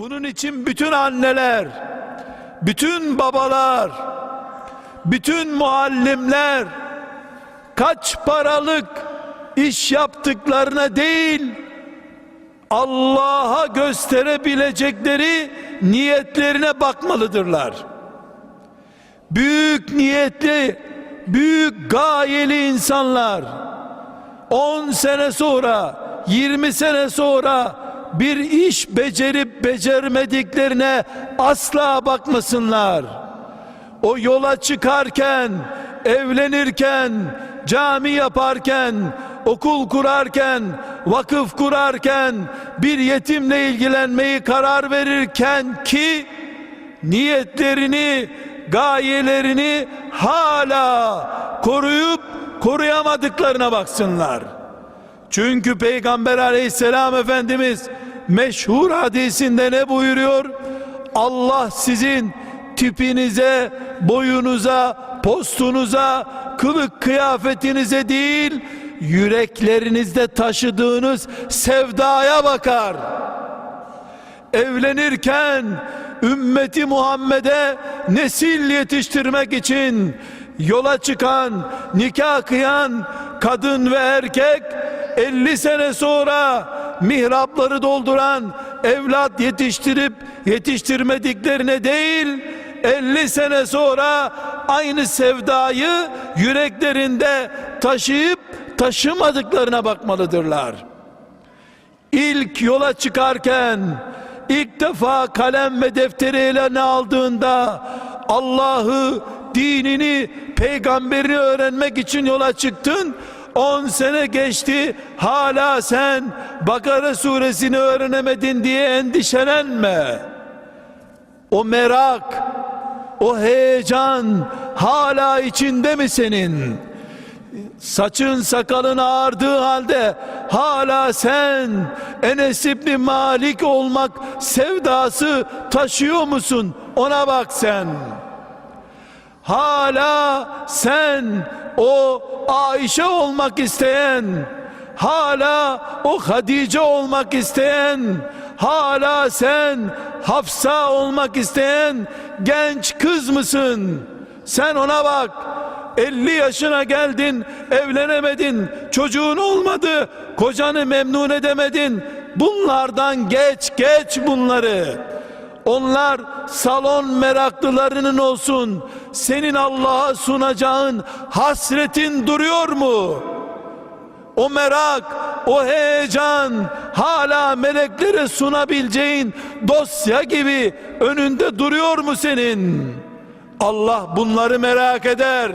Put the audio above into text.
Bunun için bütün anneler, bütün babalar, bütün muallimler kaç paralık iş yaptıklarına değil Allah'a gösterebilecekleri niyetlerine bakmalıdırlar. Büyük niyetli, büyük gayeli insanlar 10 sene sonra, 20 sene sonra bir iş becerip becermediklerine asla bakmasınlar. O yola çıkarken, evlenirken, cami yaparken, okul kurarken, vakıf kurarken, bir yetimle ilgilenmeyi karar verirken ki niyetlerini, gayelerini hala koruyup koruyamadıklarına baksınlar. Çünkü Peygamber aleyhisselam Efendimiz meşhur hadisinde ne buyuruyor? Allah sizin tipinize, boyunuza, postunuza, kılık kıyafetinize değil, yüreklerinizde taşıdığınız sevdaya bakar. Evlenirken ümmeti Muhammed'e nesil yetiştirmek için yola çıkan, nikah kıyan kadın ve erkek 50 sene sonra mihrapları dolduran evlat yetiştirip yetiştirmediklerine değil 50 sene sonra aynı sevdayı yüreklerinde taşıyıp taşımadıklarına bakmalıdırlar. İlk yola çıkarken ilk defa kalem ve defteri eline aldığında Allah'ı, dinini, peygamberini öğrenmek için yola çıktın. 10 sene geçti hala sen Bakara suresini öğrenemedin diye endişelenme. O merak, o heyecan hala içinde mi senin? Saçın sakalın ağardığı halde hala sen Enes İbni Malik olmak sevdası taşıyor musun? Ona bak sen. Hala sen o Ayşe olmak isteyen, hala o Hadice olmak isteyen, hala sen Hafsa olmak isteyen genç kız mısın? Sen ona bak. 50 yaşına geldin, evlenemedin, çocuğun olmadı, kocanı memnun edemedin. Bunlardan geç, geç bunları. Onlar salon meraklılarının olsun. Senin Allah'a sunacağın hasretin duruyor mu? O merak, o heyecan hala meleklere sunabileceğin dosya gibi önünde duruyor mu senin? Allah bunları merak eder.